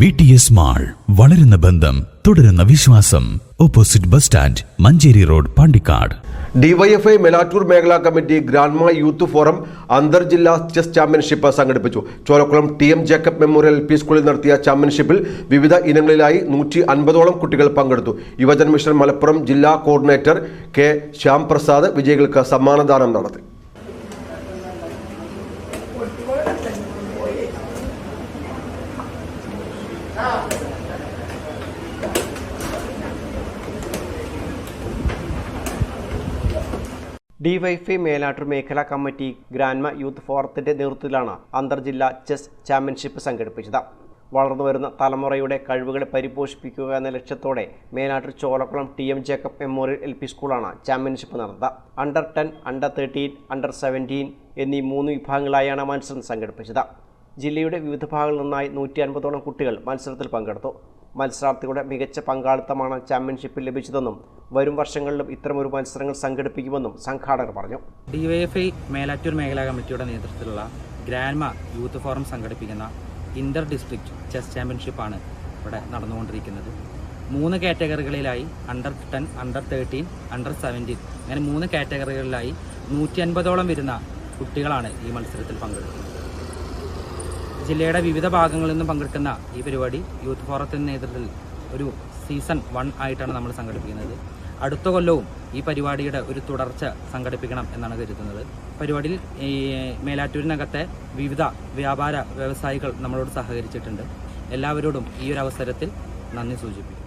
V T S mall വളരുന്ന ബന്ധം തുടരുന്ന വിശ്വാസം. Opposite bus stand Manjeri road Pandikkad. DYFI Melattur മേഖലാ കമ്മിറ്റി ഗ്രാൻഡ്മ യൂത്ത് ഫോറം അന്തർ ജില്ലാ ചെസ് ചാമ്പ്യൻഷിപ്പ് സംഘടിപ്പിച്ചു. Cholakkulam T M Jacob memorial P സ്കൂളിൽ നടത്തിയ ചാമ്പ്യൻഷിപ്പിൽ വിവിധ ഇനങ്ങളിലായി നൂറ്റി അൻപതോളം കുട്ടികൾ പങ്കെടുത്തു. യുവജന മിഷൻ മലപ്പുറം ജില്ലാ കോർഡിനേറ്റർ കെ ശ്യാം പ്രസാദ് വിജയികൾക്ക് സമ്മാനദാനം നടത്തി. ഡിവൈഫൈ മേലാട്ടൂർ മേഖലാ കമ്മിറ്റി ഗ്രാൻമ യൂത്ത് ഫോറത്തിന്റെ നേതൃത്വത്തിലാണ് അന്തർജില്ലാ ചെസ് ചാമ്പ്യൻഷിപ്പ് സംഘടിപ്പിച്ചത്. വളർന്നുവരുന്ന തലമുറയുടെ കഴിവുകളെ പരിപോഷിപ്പിക്കുക എന്ന ലക്ഷ്യത്തോടെ Menattur Cholakkulam T M Jacob memorial L P സ്കൂളാണ് ചാമ്പ്യൻഷിപ്പ് നടന്നത്. Under ten under thirteen under seventeen എന്നീ മൂന്ന് വിഭാഗങ്ങളായാണ് മത്സരം സംഘടിപ്പിച്ചത്. ജില്ലയുടെ വിവിധ ഭാഗങ്ങളിൽ നിന്നായി നൂറ്റി അൻപതോളം കുട്ടികൾ മത്സരത്തിൽ പങ്കെടുത്തു. മത്സരാർത്ഥികളുടെ മികച്ച പങ്കാളിത്തമാണ് ചാമ്പ്യൻഷിപ്പിൽ ലഭിച്ചതെന്നും വരും വർഷങ്ങളിലും ഇത്തരമൊരു മത്സരങ്ങൾ സംഘടിപ്പിക്കുമെന്നും സംഘാടകർ പറഞ്ഞു. ഡിവൈഎഫ്ഐ മേലാറ്റൂർ മേഖലാ കമ്മിറ്റിയുടെ നേതൃത്വത്തിലുള്ള ഗ്രാൻമ യൂത്ത് ഫോറം സംഘടിപ്പിക്കുന്ന ഇന്റർ ഡിസ്ട്രിക്ട് ചെസ് ചാമ്പ്യൻഷിപ്പാണ് ഇവിടെ നടന്നുകൊണ്ടിരിക്കുന്നത്. മൂന്ന് കാറ്റഗറികളിലായി under ten under thirteen under seventeen അങ്ങനെ മൂന്ന് കാറ്റഗറികളിലായി നൂറ്റി അൻപതോളം വരുന്ന കുട്ടികളാണ് ഈ മത്സരത്തിൽ പങ്കെടുക്കുന്നത്. ജില്ലയുടെ വിവിധ ഭാഗങ്ങളിൽ നിന്നും പങ്കെടുക്കുന്ന ഈ പരിപാടി യൂത്ത് ഫോറത്തിന്റെ നേതൃത്വത്തിൽ ഒരു സീസൺ വൺ ആയിട്ടാണ് നമ്മൾ സംഘടിപ്പിക്കുന്നത്. അടുത്ത കൊല്ലവും ഈ പരിപാടിയുടെ ഒരു തുടർച്ച സംഘടിപ്പിക്കണം എന്നാണ് കരുതുന്നത്. പരിപാടിയിൽ ഈ മേലാറ്റൂരിനകത്തെ വിവിധ വ്യാപാര വ്യവസായികൾ നമ്മളോട് സഹകരിച്ചിട്ടുണ്ട്. എല്ലാവരോടും ഈ ഒരു അവസരത്തിൽ നന്ദി സൂചിപ്പിക്കും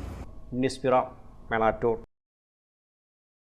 മേലാറ്റൂർ.